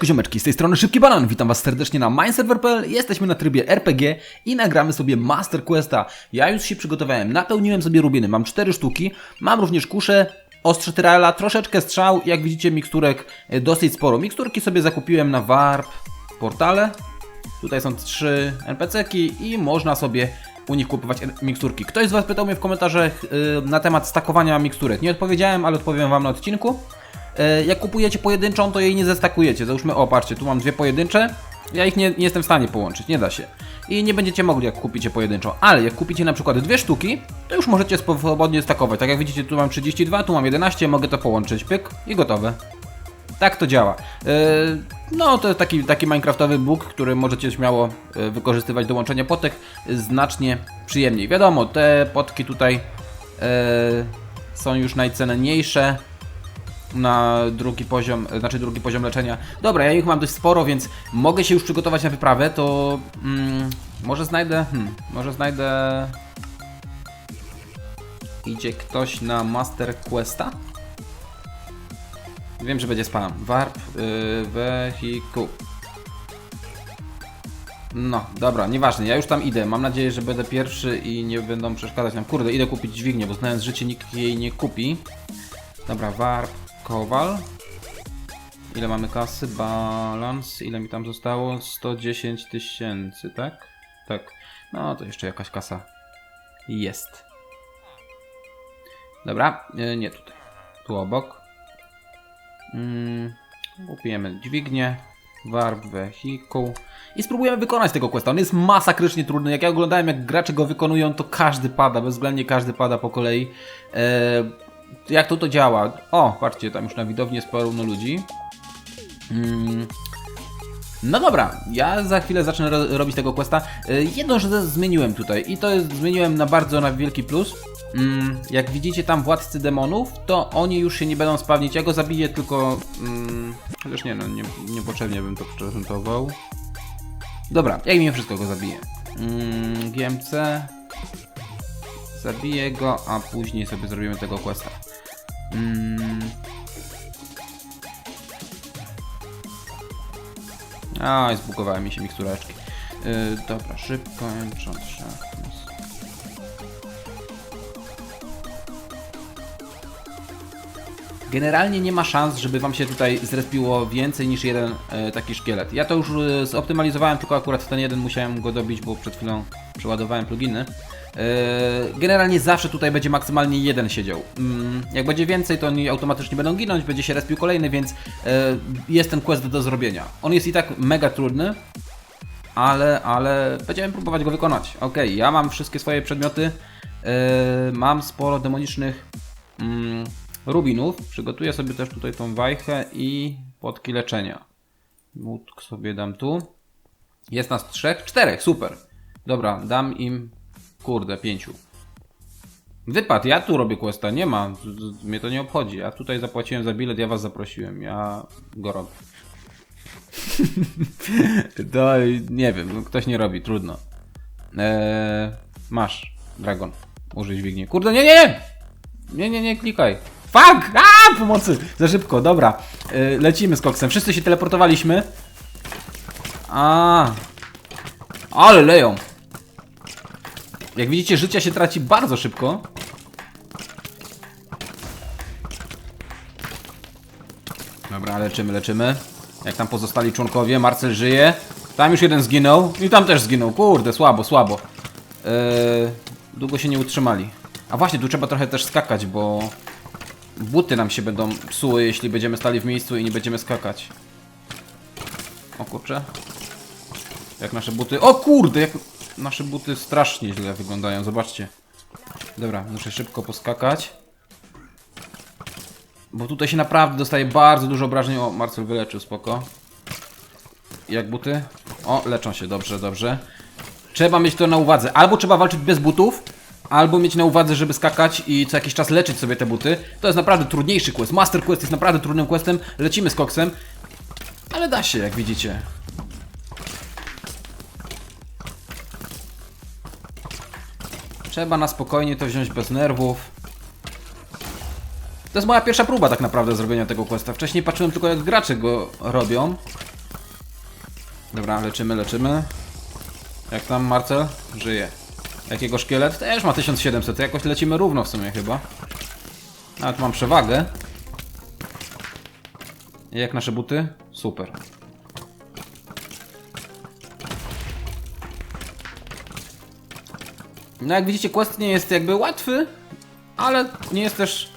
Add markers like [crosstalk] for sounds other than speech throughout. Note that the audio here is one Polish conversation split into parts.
Siemaneczko ziomeczki, z tej strony Szybki Banan, witam was serdecznie na mineserver.pl Jesteśmy na trybie RPG i nagramy sobie Master Questa. Ja już się przygotowałem, napełniłem sobie rubiny, mam 4 sztuki. Mam również kuszę, ostrze tyrala, troszeczkę strzał. Jak widzicie miksturek e, dosyć sporo. Miksturki sobie zakupiłem na Warp portale. Tutaj są trzy NPC-ki i można sobie u nich kupować miksturki. Ktoś z Was pytał mnie w komentarzach y, na temat stakowania miksturek. Nie odpowiedziałem, ale odpowiem Wam na odcinku. Y, jak kupujecie pojedynczą, to jej nie zestakujecie. Załóżmy, o patrzcie, tu mam dwie pojedyncze. Ja ich nie, nie jestem w stanie połączyć, nie da się. I nie będziecie mogli, jak kupicie pojedynczo. Ale jak kupicie na przykład dwie sztuki, to już możecie swobodnie stakować. Tak jak widzicie, tu mam 32, tu mam 11, mogę to połączyć, pyk i gotowe. Tak to działa. Yy, No, to jest taki, taki Minecraftowy bóg, który możecie śmiało yy, wykorzystywać do łączenia potek znacznie przyjemniej. Wiadomo, te potki tutaj są już najcenniejsze na drugi poziom, znaczy drugi poziom leczenia. Dobra, ja ich mam dość sporo, więc mogę się już przygotować na wyprawę, to mm, może znajdę, hmm, może znajdę... Idzie ktoś na Master Questa? Wiem, że będzie spam. Warp, yy, vehicle. No, dobra, nieważne, ja już tam idę. Mam nadzieję, że będę pierwszy i nie będą przeszkadzać nam. Kurde, idę kupić dźwignię, bo znając życie nikt jej nie kupi. Dobra, warp, kowal. Ile mamy kasy? Balans. Ile mi tam zostało? 110 tysięcy, tak? Tak. No, to jeszcze jakaś kasa jest. Dobra, yy, nie tutaj. Tu obok. Mm, dźwignię, warp, wehikuł i spróbujemy wykonać tego questa. On jest masakrycznie trudny. Jak ja oglądałem, jak gracze go wykonują, to każdy pada, bezwzględnie każdy pada po kolei. E, jak to to działa? O, patrzcie, tam już na widowni jest pełno ludzi. Mm, no dobra, ja za chwilę zacznę ro robić tego questa. Y, Jedną rzecz zmieniłem tutaj i to jest, zmieniłem na bardzo na wielki plus. Mm, jak widzicie tam władcy demonów, to oni już się nie będą spawnić. Ja go zabiję tylko... Mm, chociaż nie no, nie, niepotrzebnie bym to prezentował. Dobra, jak mimo wszystko go zabiję. Mm, GMC... Zabiję go, a później sobie zrobimy tego questa. Mm, A, zbugowały mi się mikstureczki. Yy, dobra, szybko, enchant sharpness. Generalnie nie ma szans, żeby Wam się tutaj zrespiło więcej niż jeden e, taki szkielet. Ja to już e, zoptymalizowałem, tylko akurat ten jeden musiałem go dobić, bo przed chwilą przeładowałem pluginy. E, generalnie zawsze tutaj będzie maksymalnie jeden siedział. Mm, jak będzie więcej, to oni automatycznie będą ginąć, będzie się respił kolejny, więc e, jest ten quest do zrobienia. On jest i tak mega trudny, ale, ale będziemy próbować go wykonać. Ok, ja mam wszystkie swoje przedmioty, yy, mam sporo demonicznych mm, rubinów. Przygotuję sobie też tutaj tą wajchę i potki leczenia. Módg sobie dam tu. Jest nas trzech, czterech, super. Dobra, dam im, kurde, pięciu. Wypad, ja tu robię questa, nie ma, mnie to nie obchodzi. Ja tutaj zapłaciłem za bilet, ja was zaprosiłem, ja go robię. [laughs] To nie wiem, no ktoś nie robi, trudno. Eee, masz, Dragon. Użyj dźwigni. Kurde, nie, nie, nie! Nie, nie, nie, klikaj. Fuck! A, pomocy! Za szybko, dobra. Eee, lecimy z koksem. Wszyscy się teleportowaliśmy. A, ale leją. Jak widzicie, życia się traci bardzo szybko. Dobra, leczymy, leczymy. Jak tam pozostali członkowie, Marcel żyje. Tam już jeden zginął i tam też zginął. Kurde, słabo, słabo. Eee, długo się nie utrzymali. A właśnie, tu trzeba trochę też skakać, bo buty nam się będą psuły, jeśli będziemy stali w miejscu i nie będziemy skakać. O kurczę. Jak nasze buty... O kurde, jak nasze buty strasznie źle wyglądają, zobaczcie. Dobra, muszę szybko poskakać. Bo tutaj się naprawdę dostaje bardzo dużo obrażeń. O, Marcel wyleczył, spoko. Jak buty? O, leczą się, dobrze, dobrze. Trzeba mieć to na uwadze. Albo trzeba walczyć bez butów, albo mieć na uwadze, żeby skakać i co jakiś czas leczyć sobie te buty. To jest naprawdę trudniejszy quest. Master Quest jest naprawdę trudnym questem. Lecimy z koksem. Ale da się, jak widzicie. Trzeba na spokojnie to wziąć bez nerwów. To jest moja pierwsza próba tak naprawdę zrobienia tego questa. Wcześniej patrzyłem tylko jak gracze go robią. Dobra, leczymy, leczymy. Jak tam Marcel? Żyje. Jakiego szkielet? Też ma 1700, to jakoś lecimy równo w sumie chyba. Nawet mam przewagę. Jak nasze buty? Super. No jak widzicie, quest nie jest jakby łatwy, ale nie jest też...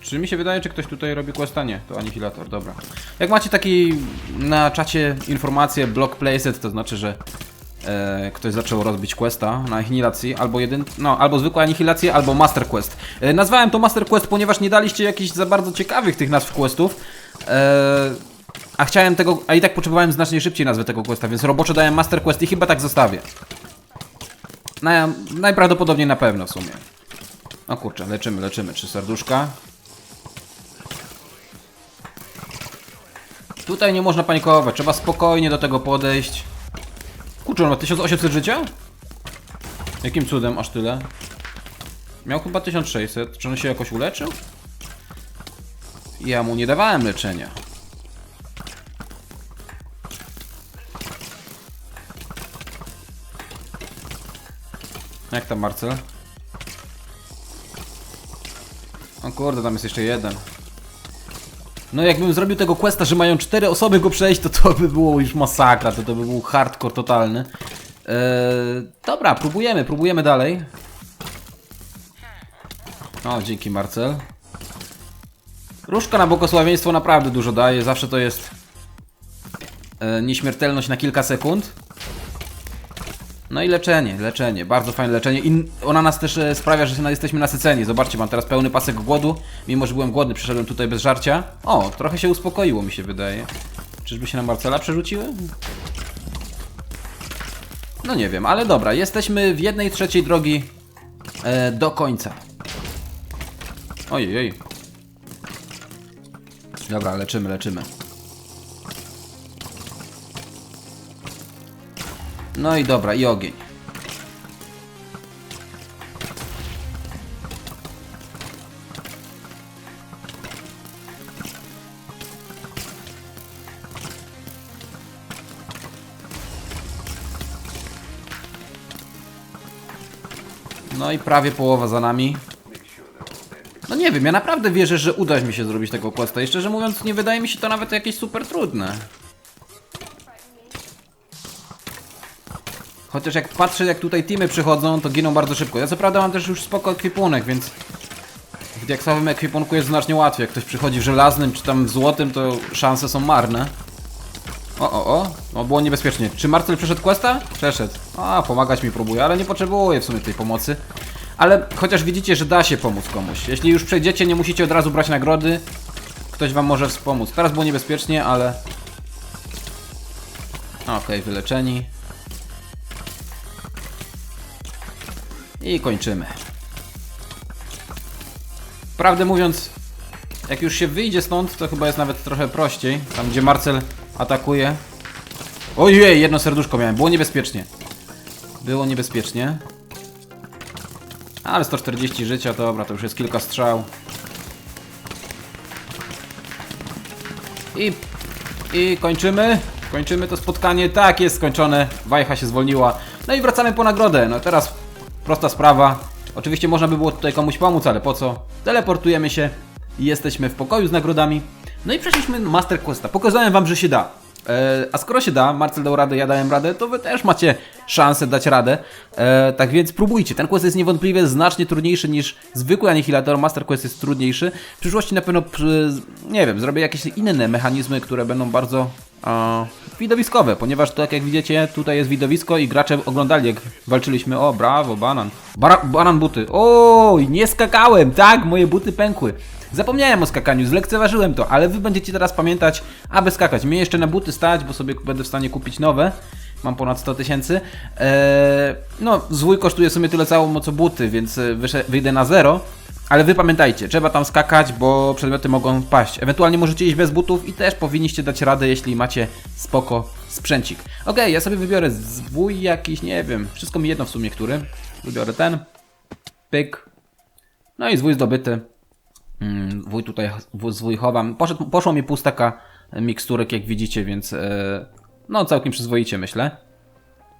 Czy mi się wydaje, czy ktoś tutaj robi questa? Nie, to anihilator, dobra. Jak macie taki na czacie informację block placed, to znaczy, że e, ktoś zaczął rozbić questa na anihilacji, albo jeden, no, albo zwykła anihilację, albo master quest. E, nazwałem to master quest, ponieważ nie daliście jakichś za bardzo ciekawych tych nazw questów. E, a chciałem tego, a i tak potrzebowałem znacznie szybciej nazwy tego questa, więc roboczo dałem master quest i chyba tak zostawię. Na, najprawdopodobniej na pewno w sumie. O kurczę, leczymy, leczymy. Trzy serduszka. Tutaj nie można panikować, trzeba spokojnie do tego podejść. Kurczę, on ma 1800 życia? Jakim cudem aż tyle? Miał chyba 1600. Czy on się jakoś uleczył? Ja mu nie dawałem leczenia. Jak tam Marcel? O kurde, tam jest jeszcze jeden. No jakbym zrobił tego questa, że mają cztery osoby go przejść, to to by było już masakra, to to by był hardcore totalny. Eee, dobra, próbujemy, próbujemy dalej. O, dzięki Marcel. Różka na błogosławieństwo naprawdę dużo daje, zawsze to jest e, nieśmiertelność na kilka sekund. No i leczenie, leczenie, bardzo fajne leczenie i ona nas też e, sprawia, że jesteśmy nasyceni. Zobaczcie, mam teraz pełny pasek głodu, mimo że byłem głodny, przyszedłem tutaj bez żarcia. O, trochę się uspokoiło mi się wydaje. Czyżby się na Marcela przerzuciły? No nie wiem, ale dobra, jesteśmy w jednej trzeciej drogi e, do końca. Ojej. Dobra, leczymy, leczymy. No i dobra, i ogień. No i prawie połowa za nami. No nie wiem, ja naprawdę wierzę, że uda mi się zrobić tego questa i szczerze mówiąc nie wydaje mi się to nawet jakieś super trudne. Chociaż jak patrzę jak tutaj teamy przychodzą, to giną bardzo szybko. Ja co prawda mam też już spoko ekwipunek, więc w diaksowym ekwipunku jest znacznie łatwiej. Jak ktoś przychodzi w żelaznym czy tam w złotym, to szanse są marne. O, o, o, o, było niebezpiecznie. Czy Marcel przeszedł questa? Przeszedł. A, pomagać mi próbuje, ale nie potrzebuje w sumie tej pomocy. Ale chociaż widzicie, że da się pomóc komuś. Jeśli już przejdziecie, nie musicie od razu brać nagrody. Ktoś wam może wspomóc. Teraz było niebezpiecznie, ale... Okej, wyleczeni. I kończymy. Prawdę mówiąc, jak już się wyjdzie stąd, to chyba jest nawet trochę prościej. Tam gdzie Marcel atakuje. Ojej, jedno serduszko miałem. Było niebezpiecznie. Było niebezpiecznie. Ale 140 życia, dobra, to już jest kilka strzał. I, I kończymy. Kończymy to spotkanie. Tak, jest skończone. Wajcha się zwolniła. No i wracamy po nagrodę. No teraz prosta sprawa. Oczywiście można by było tutaj komuś pomóc, ale po co? Teleportujemy się i jesteśmy w pokoju z nagrodami. No i przeszliśmy Master Questa. Pokazałem wam, że się da. E, a skoro się da, Marcel dał radę, ja dałem radę, to wy też macie szansę dać radę. E, tak więc próbujcie. Ten quest jest niewątpliwie znacznie trudniejszy niż zwykły Anihilator. Master Quest jest trudniejszy. W przyszłości na pewno, przy, nie wiem, zrobię jakieś inne mechanizmy, które będą bardzo e, widowiskowe, ponieważ tak jak widzicie, tutaj jest widowisko i gracze oglądali, jak walczyliśmy. O, brawo, banan. Banan buty. Oj, nie skakałem, tak, moje buty pękły. Zapomniałem o skakaniu, zlekceważyłem to, ale wy będziecie teraz pamiętać, aby skakać. Mnie jeszcze na buty stać, bo sobie będę w stanie kupić nowe. Mam ponad 100 tysięcy. Eee, no, zwój kosztuje w sumie tyle samo co buty, więc e, wyjdę na zero. Ale wy pamiętajcie, trzeba tam skakać, bo przedmioty mogą paść. Ewentualnie możecie iść bez butów i też powinniście dać radę, jeśli macie spoko sprzęcik. Okej, ja sobie wybiorę zwój jakiś, nie wiem, wszystko mi jedno w sumie, który. Wybiorę ten. Pyk. No i zwój zdobyty. Mm, Wuj tutaj w- z Wujchowam. Poszedł, poszło mi pustaka miksturek, jak widzicie, więc e, no całkiem przyzwoicie, myślę.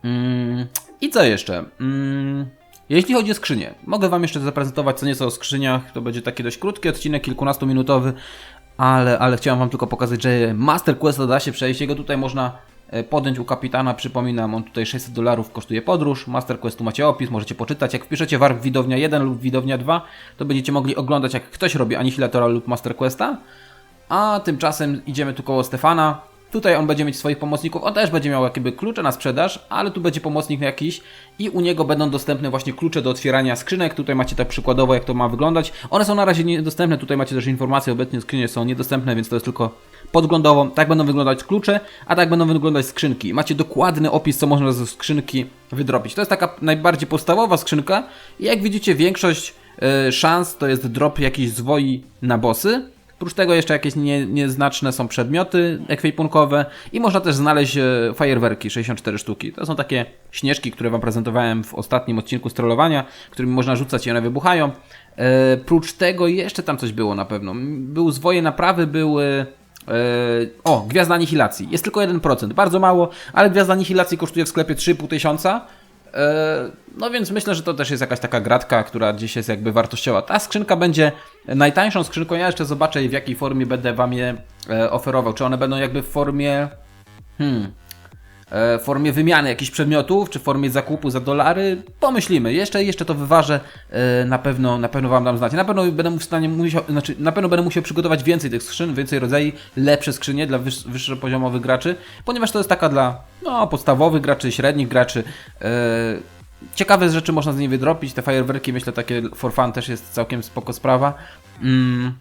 Mm, I co jeszcze? Mm, jeśli chodzi o skrzynię, mogę Wam jeszcze zaprezentować co nieco o skrzyniach. To będzie taki dość krótki odcinek, kilkunastominutowy, ale, ale chciałem Wam tylko pokazać, że Master Quest da się przejść. Jego tutaj można e, podjąć u kapitana. Przypominam, on tutaj 600 dolarów kosztuje podróż. Master Questu macie opis, możecie poczytać. Jak wpiszecie warp widownia 1 lub widownia 2, to będziecie mogli oglądać, jak ktoś robi Anihilatora lub Master Questa. A tymczasem idziemy tu koło Stefana. Tutaj on będzie mieć swoich pomocników. On też będzie miał jakby klucze na sprzedaż, ale tu będzie pomocnik jakiś i u niego będą dostępne właśnie klucze do otwierania skrzynek. Tutaj macie tak przykładowo, jak to ma wyglądać. One są na razie niedostępne. Tutaj macie też informacje, obecnie skrzynie są niedostępne, więc to jest tylko podglądowo. Tak będą wyglądać klucze, a tak będą wyglądać skrzynki. Macie dokładny opis, co można ze skrzynki wydrobić. To jest taka najbardziej podstawowa skrzynka i jak widzicie, większość e, szans to jest drop jakichś zwoi na bossy. Oprócz tego jeszcze jakieś nie, nieznaczne są przedmioty ekwipunkowe i można też znaleźć e, fajerwerki, 64 sztuki. To są takie śnieżki, które Wam prezentowałem w ostatnim odcinku strollowania, którymi można rzucać i one wybuchają. E, prócz tego jeszcze tam coś było na pewno. Był zwoje naprawy, były... E, o, gwiazda anihilacji. Jest tylko 1%, bardzo mało, ale gwiazda anihilacji kosztuje w sklepie 3,5 tysiąca. E, No więc myślę, że to też jest jakaś taka gratka, która gdzieś jest jakby wartościowa. Ta skrzynka będzie najtańszą skrzynką. Ja jeszcze zobaczę w jakiej formie będę wam je e, oferował. Czy one będą jakby w formie. Hmm. E, W formie wymiany jakichś przedmiotów, czy w formie zakupu za dolary, pomyślimy. Jeszcze, jeszcze to wyważę, e, na pewno, na pewno Wam dam znać. Na pewno będę w stanie musiał, znaczy, na pewno będę musiał przygotować więcej tych skrzyn, więcej rodzajów, lepsze skrzynie dla wyż, wyższopoziomowych graczy, ponieważ to jest taka dla no, podstawowych graczy, średnich graczy. E, Ciekawe rzeczy można z niej wydropić. Te fajerwerki, myślę, takie for fun też jest całkiem spoko sprawa. Mm.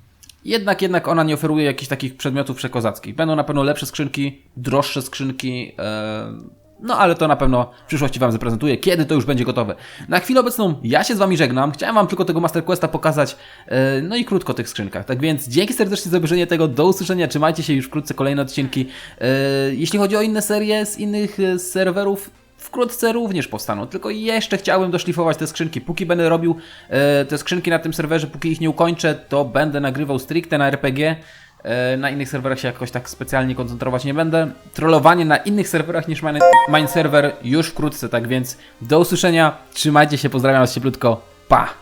Jednak, jednak ona nie oferuje jakichś takich przedmiotów przekozackich. Będą na pewno lepsze skrzynki, droższe skrzynki. E, no ale to na pewno w przyszłości Wam zaprezentuję, kiedy to już będzie gotowe. Na chwilę obecną ja się z Wami żegnam. Chciałem Wam tylko tego Master Questa pokazać, e, no i krótko o tych skrzynkach. Tak więc dzięki serdecznie za obejrzenie tego, do usłyszenia, trzymajcie się już wkrótce kolejne odcinki. E, jeśli chodzi o inne serie z innych serwerów, wkrótce również powstaną. Tylko jeszcze chciałem doszlifować te skrzynki. Póki będę robił e, te skrzynki na tym serwerze, póki ich nie ukończę, to będę nagrywał stricte na RPG. E, na innych serwerach się jakoś tak specjalnie koncentrować nie będę. Trollowanie na innych serwerach niż mine server już wkrótce, tak więc do usłyszenia. Trzymajcie się, pozdrawiam was cieplutko. Pa!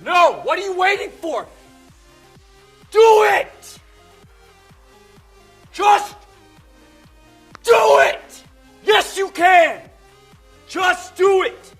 No! What are you waiting for? Do it! Do it! Yes, you can! Just do it!